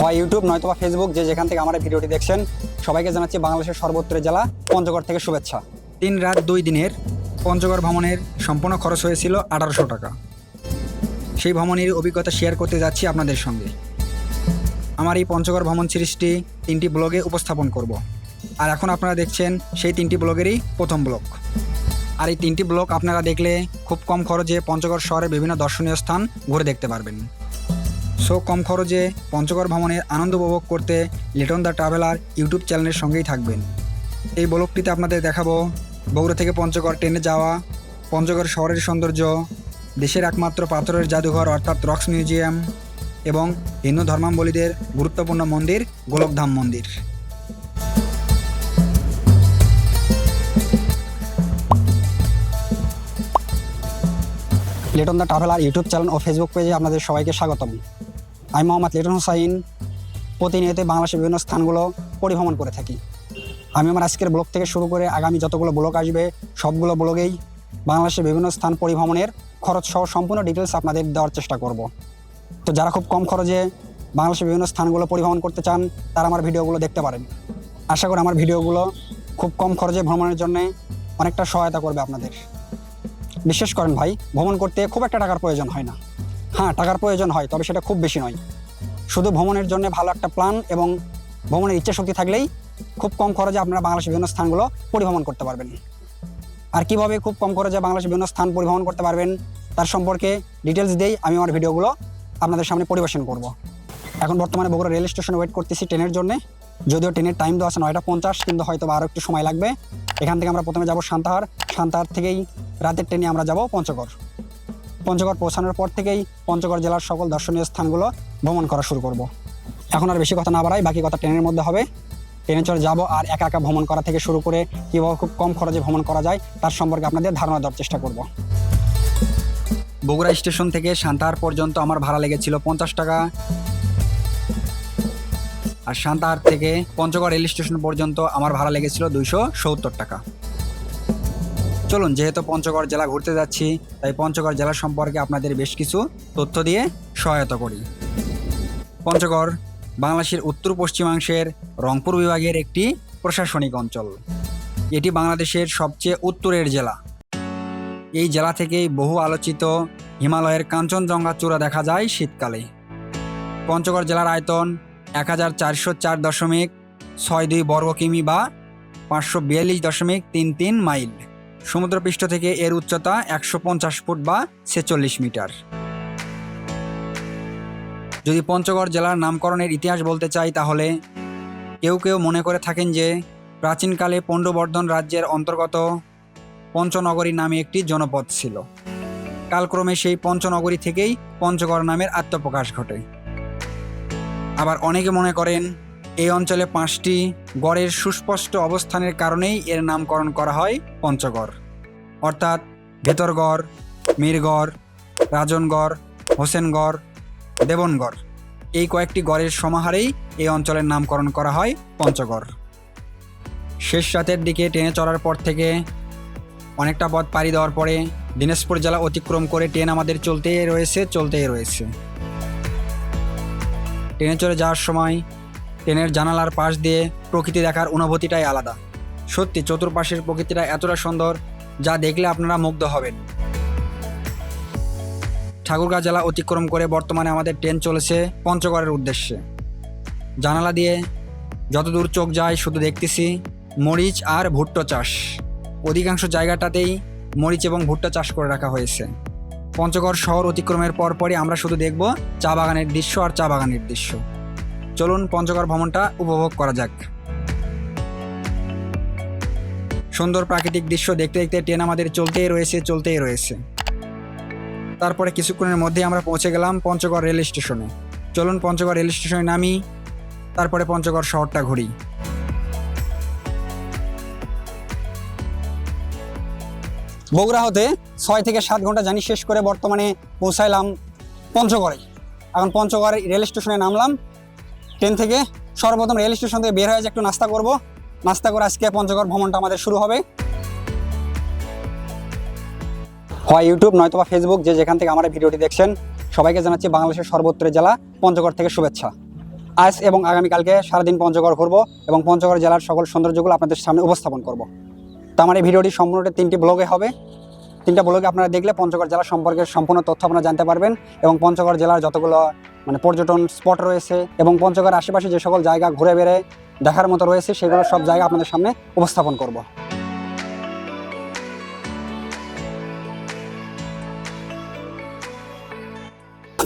হয় ইউটিউব নয়তো বা ফেসবুক যে যেখান থেকে আমার ভিডিওটি দেখছেন। সবাইকে জানাচ্ছি বাংলাদেশের সর্বত্র জেলা পঞ্চগড় থেকে শুভেচ্ছা। তিন রাত দুই দিনের পঞ্চগড় ভ্রমণের সম্পূর্ণ খরচ হয়েছিল আঠারোশো টাকা। সেই ভ্রমণের অভিজ্ঞতা শেয়ার করতে যাচ্ছি আপনাদের সঙ্গে। আমার এই পঞ্চগড় ভ্রমণ সিরিজটি তিনটি ব্লগে উপস্থাপন করব। আর এখন আপনারা দেখছেন সেই তিনটি ব্লগেরই প্রথম ব্লগ আর এই তিনটি ব্লগ আপনারা দেখলে খুব কম খরচে পঞ্চগড় শহরের বিভিন্ন দর্শনীয় স্থান ঘুরে দেখতে পারবেন। সো কম খরচে পঞ্চগড় ভ্রমণের আনন্দ উপভোগ করতে লিটন দ্য ট্রাভেলার ইউটিউব চ্যানেলের সঙ্গেই থাকবেন। এই ব্লগটিতে আপনাদের দেখাবো বগুড়া থেকে পঞ্চগড় ট্রেনে যাওয়া, পঞ্চগড় শহরের সৌন্দর্য, দেশের একমাত্র পাথরের জাদুঘর অর্থাৎ রক্স মিউজিয়াম এবং হিন্দু ধর্মাবলীদের গুরুত্বপূর্ণ মন্দির গোলকধাম মন্দির। Liton the traveller YouTube channel O Facebook পেজে আপনাদের সবাইকে স্বাগতম। আমি মোহাম্মদ লিটন হোসাইন, প্রতিনিয়ত বাংলাদেশের বিভিন্ন স্থানগুলো পরিভ্রমণ করে থাকি। আমি আমার আজকের ব্লগ থেকে শুরু করে আগামী যতগুলো ব্লগ আসবে, সবগুলো ব্লগেই বাংলাদেশের বিভিন্ন স্থান পরিভ্রমণের খরচ সহ সম্পূর্ণ ডিটেলস আপনাদের দেওয়ার চেষ্টা করব। তো যারা খুব কম খরচে বাংলাদেশের বিভিন্ন স্থানগুলো পরিভ্রমণ করতে চান, তারা আমার ভিডিওগুলো দেখতে পারেন। আশা করি আমার ভিডিওগুলো খুব কম খরচে ভ্রমণের জন্য অনেকটা সহায়তা করবে আপনাদের। বিশ্বাস করেন ভাই, ভ্রমণ করতে খুব একটা টাকার প্রয়োজন হয় না। হ্যাঁ টাকার প্রয়োজন হয়, তবে সেটা খুব বেশি নয়। শুধু ভ্রমণের জন্য ভালো একটা প্ল্যান এবং ভ্রমণের ইচ্ছা শক্তি থাকলেই খুব কম খরচে আপনারা বাংলাদেশের বিভিন্ন স্থানগুলো পরিভ্রমণ করতে পারবেন। আর কীভাবে খুব কম খরচে বাংলাদেশের বিভিন্ন স্থান পরিভ্রমণ করতে পারবেন, তার সম্পর্কে ডিটেলস দিয়েই আমি আমার ভিডিওগুলো আপনাদের সামনে পরিবেশন করব। এখন বর্তমানে বগুড়া রেল স্টেশনে ওয়েট করতেছি ট্রেনের জন্য। যদিও ট্রেনের টাইম দেওয়া আছে নয়টা পঞ্চাশ, কিন্তু হয়তো আরও একটু সময় লাগবে। এখান থেকে আমরা প্রথমে যাব সান্তাহার। সান্তাহার থেকেই রাতের ট্রেনে আমরা যাব পঞ্চগড়। পঞ্চগড় পৌঁছানোর পর থেকেই পঞ্চগড় জেলার সকল দর্শনীয় স্থানগুলো ভ্রমণ করা শুরু করব। এখন আর বেশি কথা না বাড়াই, বাকি কথা ট্রেনের মধ্যে হবে। ট্রেনে চড়ে যাব আর একা একা ভ্রমণ করা থেকে শুরু করে কীভাবে খুব কম খরচে ভ্রমণ করা যায়, তার সম্পর্কে আপনাদের ধারণা দেওয়ার চেষ্টা করব। বগুড়া স্টেশন থেকে সান্তাহার পর্যন্ত আমার ভাড়া লেগেছিল পঞ্চাশ টাকা। আর সান্তাহার থেকে পঞ্চগড় রেল স্টেশন পর্যন্ত আমার ভাড়া লেগেছিল দুইশো সত্তর টাকা। চলুন, যেহেতু পঞ্চগড় জেলা ঘুরতে যাচ্ছি, তাই পঞ্চগড় জেলা সম্পর্কে আপনাদের বেশ কিছু তথ্য দিয়ে সহায়তা করি। পঞ্চগড়, বাংলাদেশের উত্তর পশ্চিমাংশের রংপুর বিভাগের একটি প্রশাসনিক অঞ্চল। এটি বাংলাদেশের সবচেয়ে উত্তরের জেলা। এই জেলা থেকেই বহু আলোচিত হিমালয়ের কাঞ্চনজঙ্ঘা চূড়া দেখা যায় শীতকালে। পঞ্চগড় জেলার আয়তন এক হাজার চারশো চার দশমিক ছয় দুই বর্গ কিমি বা পাঁচশো বিয়াল্লিশ দশমিক তিন তিন মাইল। সমুদ্রপৃষ্ঠ থেকে এর উচ্চতা একশো পঞ্চাশ ফুট বা ছেচল্লিশ মিটার। যদি পঞ্চগড় জেলার নামকরণের ইতিহাস বলতে চাই তাহলে কেউ কেউ মনে করে থাকেন যে প্রাচীনকালে পণ্ডবর্ধন রাজ্যের অন্তর্গত পঞ্চনগরী নামে একটি জনপদ ছিল। কালক্রমে সেই পঞ্চনগরী থেকেই পঞ্চগড় নামের আত্মপ্রকাশ ঘটে। আবার অনেকে মনে করেন এই অঞ্চলে পাঁচটি গড়ের সুস্পষ্ট অবস্থানের কারণেই এর নামকরণ করা হয় পঞ্চগড়। অর্থাৎ ভেতরগড়, মীরগড়, রাজনগড়, হোসেনগড়, দেবনগড়। এই কয়েকটি গড়ের সমাহারেই এই অঞ্চলের নামকরণ করা হয় পঞ্চগড়। শেষ রাতের দিকে ট্রেনে চড়ার পর থেকে অনেকটা পথ পাড়ি দেওয়ার পরে দিনাজপুর জেলা অতিক্রম করে ট্রেন আমাদের চলতেই রয়েছে চলতেই রয়েছে। ট্রেনে চড়ে যাওয়ার সময় ট্রেনের জানালার পাশ দিয়ে প্রকৃতি দেখার অনুভূতিটাই আলাদা। সত্যি, চতুর্পাশের প্রকৃতিটা এতটা সুন্দর যা দেখলে আপনারা মুগ্ধ হবেন। ঠাকুরগাঁ জেলা অতিক্রম করে বর্তমানে আমাদের ট্রেন চলেছে পঞ্চগড়ের উদ্দেশ্যে। জানালা দিয়ে যতদূর চোখ যায় শুধু দেখতেছি মরিচ আর ভুট্টো চাষ। অধিকাংশ জায়গাটাতেই মরিচ এবং ভুট্টা চাষ করে রাখা হয়েছে। পঞ্চগড় শহর অতিক্রমের পরপরই আমরা শুধু দেখব চা বাগানের দৃশ্য আর চা বাগানের দৃশ্য। চলুন পঞ্চগড় ভ্রমণটা উপভোগ করা যাক। সুন্দর প্রাকৃতিক দৃশ্য দেখতে দেখতে ট্রেন আমাদের চলতেই রয়েছে চলতেই রয়েছে। তারপরে কিছুক্ষণের মধ্যে আমরা পৌঁছে গেলাম পঞ্চগড় রেল স্টেশনে। চলুন পঞ্চগড় রেল স্টেশনে নামি, তারপরে পঞ্চগড় শহরটা ঘুরি। বগুড়া হতে ছয় থেকে সাত ঘণ্টা জানি শেষ করে বর্তমানে পৌঁছাইলাম পঞ্চগড়ে। এখন পঞ্চগড় রেল স্টেশনে নামলাম ট্রেন থেকে সর্বপ্রথম রেল স্টেশন থেকে বের হয়ে যে একটু নাস্তা করব। নাস্তা করে আজকে পঞ্চগড় ভ্রমণটা আমাদের শুরু হবে। হয় ইউটিউব, নয়তো বা ফেসবুক, যে যেখান থেকে আমার ভিডিওটি দেখছেন, সবাইকে জানাচ্ছি বাংলাদেশের সর্বত্রের জেলা পঞ্চগড় থেকে শুভেচ্ছা। আজ এবং আগামীকালকে সারাদিন পঞ্চগড় ঘুরবো এবং পঞ্চগড় জেলার সকল সৌন্দর্যগুলো আপনাদের সামনে উপস্থাপন করব। তো আমার এই ভিডিওটি সম্পূর্ণটা তিনটি ব্লগে হবে। তিনটা ব্লগে আপনারা দেখলে পঞ্চগড় জেলা সম্পর্কে সম্পূর্ণ তথ্য আপনারা জানতে পারবেন এবং পঞ্চগড় জেলার যতগুলো মানে পর্যটন স্পট রয়েছে এবং পঞ্চগড় আশেপাশে যে সকল জায়গা ঘুরে বেড়ে দেখার মতো রয়েছে, সেগুলো সব জায়গা আপনাদের সামনে উপস্থাপন করব।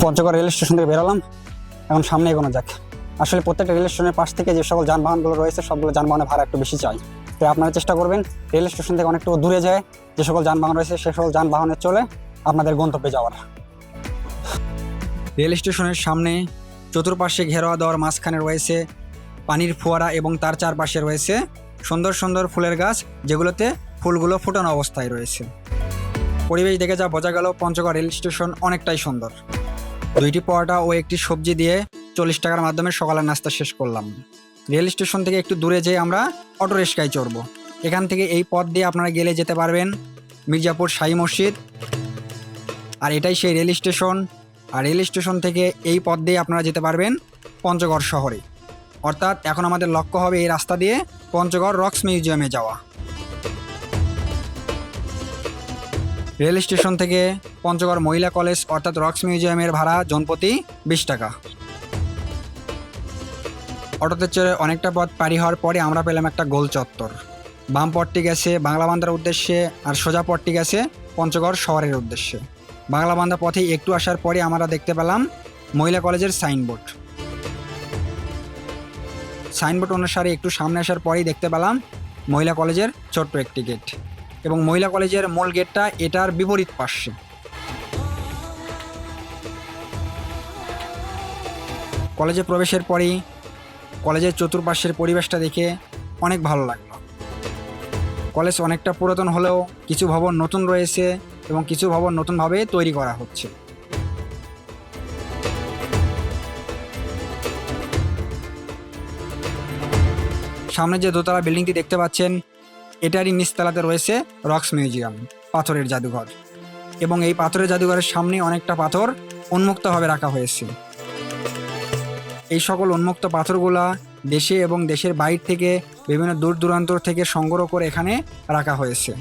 পঞ্চগড় রেল স্টেশন থেকে বেরোলাম এখন সামনে এগোনো যাক। আসলে প্রত্যেকটা রেল স্টেশনের পাশ থেকে যে সকল যানবাহনগুলো রয়েছে, সবগুলো যানবাহনের ভাড়া একটু বেশি চাই। তো আপনারা চেষ্টা করবেন, রেল স্টেশন থেকে অনেকটু দূরে যায়, যে সকল যানবাহন রয়েছে, সে সকল যানবাহনে চলে আপনাদের গন্তব্যে যাওয়ার। রেল স্টেশনের সামনে চতুর্পাশে ঘেরাওয়া দেওয়ার মাঝখানে রয়েছে পানির ফোয়ারা এবং তার চারপাশে রয়েছে সুন্দর সুন্দর ফুলের গাছ, যেগুলোতে ফুলগুলো ফুটানো অবস্থায় রয়েছে। পরিবেশ দেখে যা বোঝা গেল, পঞ্চগড় রেল স্টেশন অনেকটাই সুন্দর। দুইটি পরোটা ও একটি সবজি দিয়ে চল্লিশ টাকার মাধ্যমে সকালের নাস্তা শেষ করলাম। রেল স্টেশন থেকে একটু দূরে যেয়ে আমরা অটো রিক্সায় চড়বো। এখান থেকে এই পথ দিয়ে আপনারা গেলে যেতে পারবেন মির্জাপুর শাহী মসজিদ। আর এটাই সেই রেল স্টেশন। আর রেল স্টেশন থেকে এই পথ দিয়ে আপনারা যেতে পারবেন পঞ্চগড় শহরে। অর্থাৎ এখন আমাদের লক্ষ্য হবে এই রাস্তা দিয়ে পঞ্চগড় রক্স মিউজিয়ামে যাওয়া। রেল স্টেশন থেকে পঞ্চগড় মহিলা কলেজ অর্থাৎ রক্স মিউজিয়ামের ভাড়া জনপ্রতি বিশ টাকা। অটোতে চড়ে অনেকটা পথ পাড়ি হওয়ার পরে আমরা পেলাম একটা গোল চত্বর। বাম পথটি গেছে বাংলা বান্ধার উদ্দেশ্যে আর সোজা পথটি গেছে পঞ্চগড় শহরের উদ্দেশ্যে। বাংলা বান্ধা পথে একটু আসার পরে আমরা দেখতে পেলাম মহিলা কলেজের সাইনবোর্ড। সাইনবোর্ড অনুসারে একটু সামনে আসার পরেই দেখতে পেলাম মহিলা কলেজের ছোট্ট একটি গেট এবং মহিলা কলেজের মূল গেটটা এটার বিপরীত পাশে। কলেজে প্রবেশের পরেই কলেজের চতুর্পাশের পরিবেশটা দেখে অনেক ভালো লাগল। কলেজ অনেকটা পুরাতন হলেও কিছু ভবন নতুন রয়েছে এবং কিছু ভবন নতুনভাবে তৈরি করা হচ্ছে। সামনে যে দোতলা বিল্ডিংটি দেখতে পাচ্ছেন, এটারই নিচতলাতে রয়েছে রক্স মিউজিয়াম, পাথরের জাদুঘর। এবং এই পাথরের জাদুঘরের সামনে অনেকটা পাথর উন্মুক্তভাবে রাখা হয়েছে। এই সকল উন্মুক্ত পাথরগুলা দেশে এবং দেশের বাইর থেকে বিভিন্ন দূর দূরান্ত থেকে সংগ্রহ করে এখানে রাখা হয়েছে।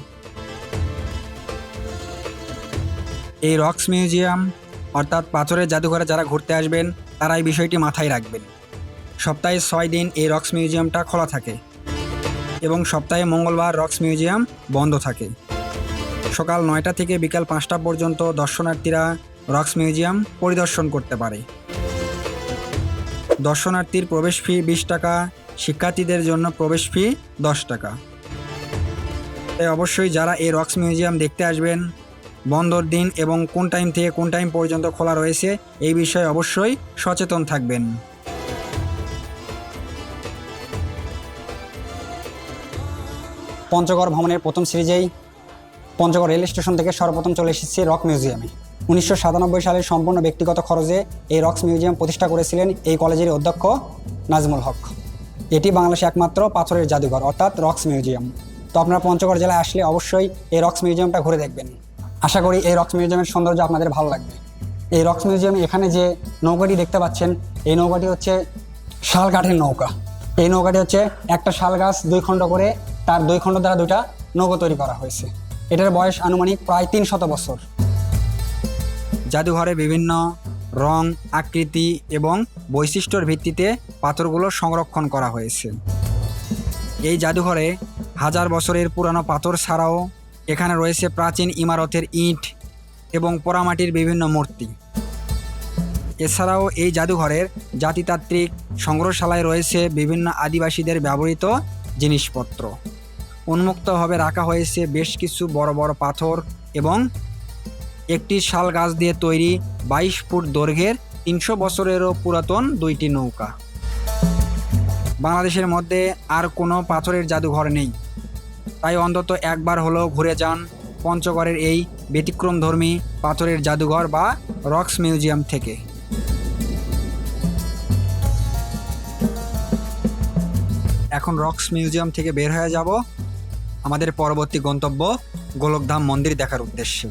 এই রক্স মিউজিয়াম, অর্থাৎ পাথরের জাদুঘরে যারা ঘুরতে আসবেন তারা এই বিষয়টি মাথায় রাখবেন। সপ্তাহে ছয় দিন এই রক্স মিউজিয়ামটা খোলা থাকে এবং সপ্তাহে মঙ্গলবার রক্স মিউজিয়াম বন্ধ থাকে। সকাল নয়টা থেকে বিকাল পাঁচটা পর্যন্ত দর্শনার্থীরা রক্স মিউজিয়াম পরিদর্শন করতে পারে। দর্শনার্থীর প্রবেশ ফি বিশ টাকা, শিক্ষার্থীদের জন্য প্রবেশ ফি দশ টাকা। তাই অবশ্যই যারা এই রক্স মিউজিয়াম দেখতে আসবেন বন্ধর দিন এবং কোন টাইম থেকে কোন টাইম পর্যন্ত খোলা রয়েছে, এই বিষয়ে অবশ্যই সচেতন থাকবেন। পঞ্চগড় ভ্রমণের প্রথম সিরিজেই পঞ্চগড় রেল স্টেশন থেকে সর্বপ্রথম চলে এসেছি রক মিউজিয়ামে। উনিশশো সাতানব্বই সালে সম্পূর্ণ ব্যক্তিগত খরচে এই রক্স মিউজিয়াম প্রতিষ্ঠা করেছিলেন এই কলেজের অধ্যক্ষ নাজমুল হক। এটি বাংলাদেশে একমাত্র পাথরের জাদুঘর, অর্থাৎ রক্স মিউজিয়াম। তো আপনারা পঞ্চগড় জেলায় আসলে অবশ্যই এই রক্স মিউজিয়ামটা ঘুরে দেখবেন। আশা করি এই রক্স মিউজিয়ামের সৌন্দর্য আপনাদের ভালো লাগবে। এই রক্স মিউজিয়ামে এখানে যে নৌকাটি দেখতে পাচ্ছেন, এই নৌকাটি হচ্ছে শাল কাঠের নৌকা। এই নৌকাটি হচ্ছে একটা শাল গাছ দুই খণ্ড করে তার দুই খণ্ড দ্বারা দুইটা নৌকা তৈরি করা হয়েছে। এটার বয়স আনুমানিক প্রায় তিন শত বছর। জাদুঘরে বিভিন্ন রং, আকৃতি এবং বৈশিষ্ট্যর ভিত্তিতে পাথরগুলো সংরক্ষণ করা হয়েছে। এই জাদুঘরে হাজার বছরের পুরানো পাথর ছাড়াও এখানে রয়েছে প্রাচীন ইমারতের ইট এবং পোড়ামাটির বিভিন্ন মূর্তি। এছাড়াও এই জাদুঘরের জাতিতাত্ত্বিক সংগ্রহশালায় রয়েছে বিভিন্ন আদিবাসীদের ব্যবহৃত জিনিসপত্র। উন্মুক্তভাবে রাখা হয়েছে বেশ কিছু বড় বড় পাথর এবং একটি শাল গাছ দিয়ে তৈরি বাইশ ফুট দৈর্ঘ্যের তিনশো বছরেরও পুরাতন দুইটি নৌকা। বাংলাদেশের মধ্যে আর কোনো পাথরের জাদুঘর নেই। তাই অন্তত একবার হলেও ঘুরে যান পঞ্চগড়ের এই ব্যতিক্রমধর্মী পাথরের জাদুঘর বা রক্স মিউজিয়াম থেকে। এখন রক্স মিউজিয়াম থেকে বের হয়ে যাব। আমাদের পরবর্তী গন্তব্য গোলকধাম মন্দির দেখার উদ্দেশ্যে।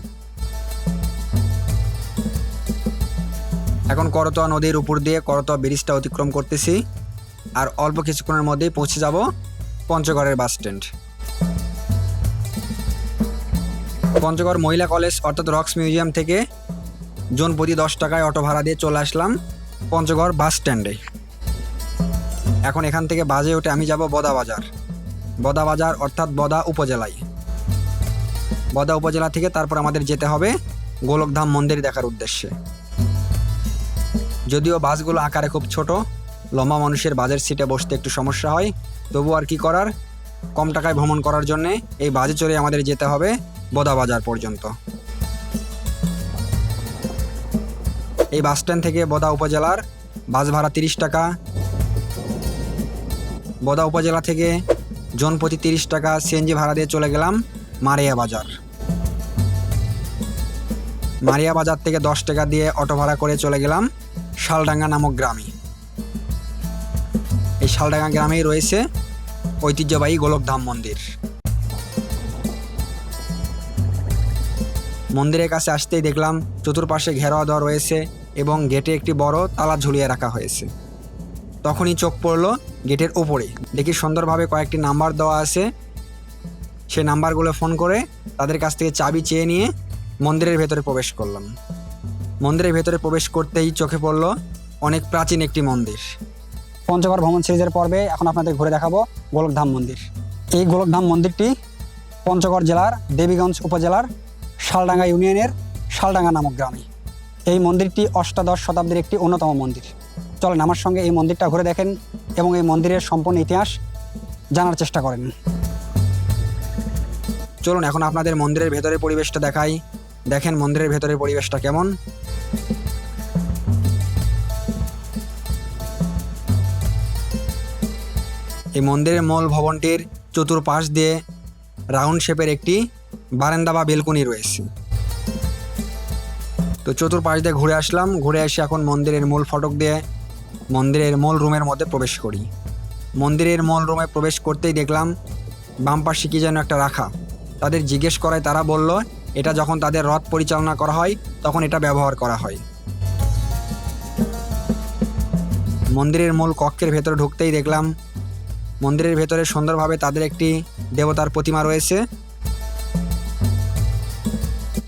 এখন করতোয়া নদীর উপর দিয়ে করতোয়া ব্রিজটা অতিক্রম করতেছি। আর অল্প কিছুক্ষণের মধ্যেই পৌঁছে যাব পঞ্চগড়ের বাস স্ট্যান্ড। পঞ্চগড় মহিলা কলেজ অর্থাৎ রক্স মিউজিয়াম থেকে জন প্রতি দশ টাকায় অটো ভাড়া দিয়ে চলে আসলাম পঞ্চগড় বাস স্ট্যান্ডে। এখন এখান থেকে বাজে উঠে আমি যাব বদা বাজার। বদা বাজার অর্থাৎ বদা উপজেলায়। বদা উপজেলা থেকে তারপর আমাদের যেতে হবে গোলকধাম মন্দির দেখার উদ্দেশ্যে। যদিও বাসগুলো আকারে খুব ছোট, লম্বা মানুষের বাজের সিটে বসতে একটু সমস্যা হয়। তবু আর কি করার? কম টাকায় ভ্রমণ করার জন্যে এই বাজে চড়ে আমাদের যেতে হবে বোদা বাজার পর্যন্ত। এই বাস স্ট্যান্ড থেকে বোদা উপজেলার বাস ভাড়া তিরিশ টাকা। বোদা উপজেলা থেকে জনপ্রতি তিরিশ টাকা সিএনজি ভাড়া দিয়ে চলে গেলাম মারিয়া বাজার। মারিয়া বাজার থেকে দশ টাকা দিয়ে অটো ভাড়া করে চলে গেলাম শালডাঙ্গা নামক গ্রামে। এই শালডাঙ্গা গ্রামেই রয়েছে ঐতিহ্যবাহী গোলকধাম মন্দির। মন্দিরের কাছে আসতেই দেখলাম চতুর্পাশে ঘেরাও দেওয়া রয়েছে এবং গেটে একটি বড় তালা ঝুলিয়ে রাখা হয়েছে। তখনই চোখ পড়ল গেটের ওপরে দেখি সুন্দরভাবে কয়েকটি নাম্বার দেওয়া আছে। সেই নাম্বারগুলো ফোন করে তাদের কাছ থেকে চাবি চেয়ে নিয়ে মন্দিরের ভেতরে প্রবেশ করলাম। মন্দিরের ভেতরে প্রবেশ করতেই চোখে পড়ল অনেক প্রাচীন একটি মন্দির। পঞ্চগড় ভ্রমণ সিরিজের পর্বে এখন আপনাদের ঘুরে দেখাবো গোলকধাম মন্দির। এই গোলকধাম মন্দিরটি পঞ্চগড় জেলার দেবীগঞ্জ উপজেলার শালডাঙ্গা ইউনিয়নের শালডাঙ্গা নামক গ্রামে। এই মন্দিরটি অষ্টাদশ শতাব্দীর একটি অন্যতম মন্দির। চলেন আমার সঙ্গে এই মন্দিরটা ঘুরে দেখেন এবং এই মন্দিরের সম্পূর্ণ ইতিহাস জানার চেষ্টা করেন। চলুন এখন আপনাদের মন্দিরের ভেতরে পরিবেশটা দেখাই। দেখেন মন্দিরের ভেতরের পরিবেশটা কেমন। এই মন্দিরের মূল ভবনটির চতুর্পাশ দিয়ে রাউন্ড শেপের একটি বারান্দা বা বেলকনি রয়েছে। তো চতুর্পাশ দিয়ে ঘুরে আসলাম, ঘুরে এসে এখন মন্দিরের মূল ফটক দিয়ে মন্দিরের মূল রুমের মধ্যে প্রবেশ করি। মন্দিরের মূল রুমে প্রবেশ করতেই দেখলাম বাম পাশে কি যেন একটা রাখা। তাদের জিজ্ঞেস করায় তারা বলল এটা যখন তাদের রথ পরিচালনা করা হয়, তখন এটা ব্যবহার করা হয়। মন্দিরের মূল কক্ষের ভেতরে ঢুকতেই দেখলাম, মন্দিরের ভেতরে সুন্দরভাবে তাদের একটি দেবতার প্রতিমা রয়েছে।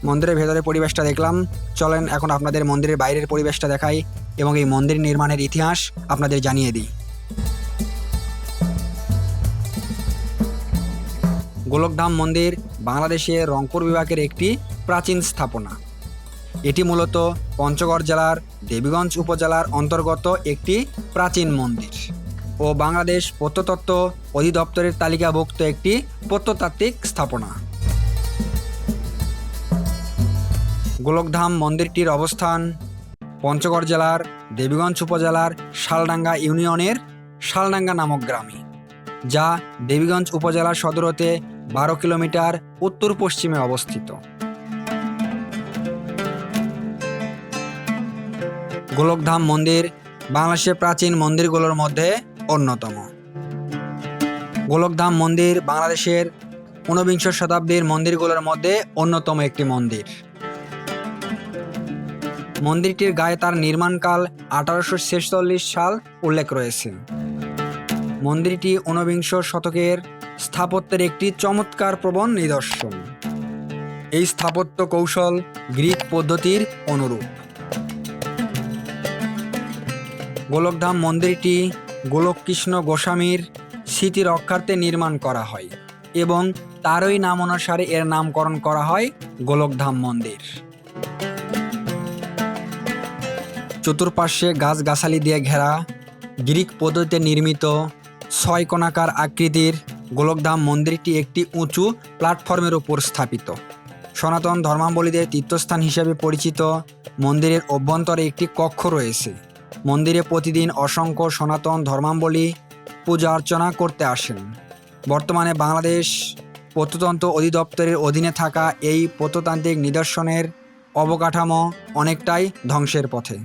মন্দিরের ভেতরে পরিবেশটা দেখলাম, চলেন এখন আপনাদের মন্দিরের বাইরের পরিবেশটা দেখাই এবং এই মন্দির নির্মাণের ইতিহাস আপনাদের জানিয়ে দিই। গোলকধাম মন্দির বাংলাদেশের রংপুর বিভাগের একটি প্রাচীন স্থাপনা। এটি মূলত পঞ্চগড় জেলার দেবীগঞ্জ উপজেলার অন্তর্গত একটি প্রাচীন মন্দির ও বাংলাদেশ প্রত্নতত্ত্ব অধিদপ্তরের তালিকাভুক্ত একটি প্রত্নতাত্ত্বিক স্থাপনা। গোলকধাম মন্দিরটির অবস্থান পঞ্চগড় জেলার দেবীগঞ্জ উপজেলার শালডাঙ্গা ইউনিয়নের শালডাঙ্গা নামক গ্রামে, যা দেবীগঞ্জ উপজেলার সদর হতে বারো কিলোমিটার উত্তর পশ্চিমে অবস্থিত। গোলকধাম মন্দির বাংলাদেশের প্রাচীন মন্দিরগুলোর মধ্যে অন্যতম। গোলকধাম মন্দির বাংলাদেশের ঊনবিংশ শতাব্দীর মন্দিরগুলোর মধ্যে অন্যতম একটি মন্দির। মন্দিরটির গায়ে তার নির্মাণকাল আঠারোশো ছেচল্লিশ সাল উল্লেখ রয়েছে। মন্দিরটি ঊনবিংশ শতকের স্থাপত্যের একটি চমৎকার প্রবণ নিদর্শন। এই স্থাপত্য কৌশল গ্রিক পদ্ধতির অনুরূপ। গোলকধাম মন্দিরটি গোলককৃষ্ণ গোস্বামীর স্মৃতি রক্ষার্থে নির্মাণ করা হয় এবং তারই নাম অনুসারে এর নামকরণ করা হয় গোলকধাম মন্দির। চতুর্পাশে গাছগাছালি দিয়ে ঘেরা, গ্রিক পদ্ধতিতে নির্মিত ছয় কোণাকার আকৃতির গোলকধাম মন্দিরটি একটি উঁচু প্ল্যাটফর্মের উপর স্থাপিত। সনাতন ধর্মাবলীদের তীর্থস্থান হিসেবে পরিচিত মন্দিরের অভ্যন্তরে একটি কক্ষ রয়েছে। মন্দিরে প্রতিদিন অসংখ্য সনাতন ধর্মাবলী পূজা অর্চনা করতে আসেন। বর্তমানে বাংলাদেশ প্রত্নতন্ত্র অধিদপ্তরের অধীনে থাকা এই প্রত্নতান্ত্রিক নিদর্শনের অবকাঠামো অনেকটাই ধ্বংসের পথে।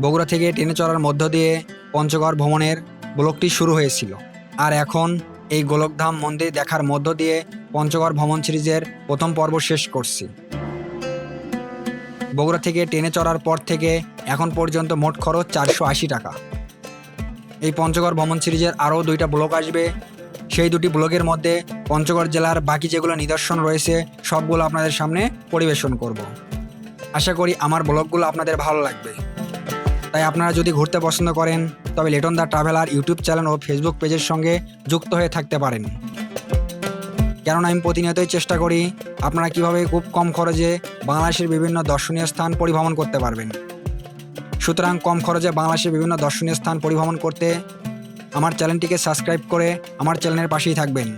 বগুড়া থেকে ট্রেনে চড়ার মধ্য দিয়ে পঞ্চগড় ভ্রমণের ব্লকটি শুরু হয়েছিল। আর এখন এই গোলকধাম মন্দির দেখার মধ্য দিয়ে পঞ্চগড় ভ্রমণ সিরিজের প্রথম পর্ব শেষ করছি। বগুড়া থেকে ট্রেনে চড়ার পর থেকে এখন পর্যন্ত মোট খরচ চারশো আশি টাকা। এই পঞ্চগড় ভ্রমণ সিরিজের আরও দুইটা ব্লগ আসবে। সেই দুটি ব্লগের মধ্যে পঞ্চগড় জেলার বাকি যেগুলো নিদর্শন রয়েছে, সবগুলো আপনাদের সামনে পরিবেশন করব। আশা করি আমার ব্লগগুলো আপনাদের ভালো লাগবে। তাই আপনারা যদি ঘুরতে পছন্দ করেন, তবে Liton the traveller YouTube channel O Facebook পেজের সঙ্গে যুক্ত হয়ে থাকতে পারেন। কেননা আমি প্রতিনিয়তই চেষ্টা করি আপনারা কীভাবে খুব কম খরচে বাংলাদেশের বিভিন্ন দর্শনীয় স্থান পরিভ্রমণ করতে পারবেন। সুতরাং কম খরচে বাংলাদেশের বিভিন্ন দর্শনীয় স্থান পরিভ্রমণ করতে আমার চ্যানেলটিকে সাবস্ক্রাইব করে আমার চ্যানেলের পাশেই থাকবেন।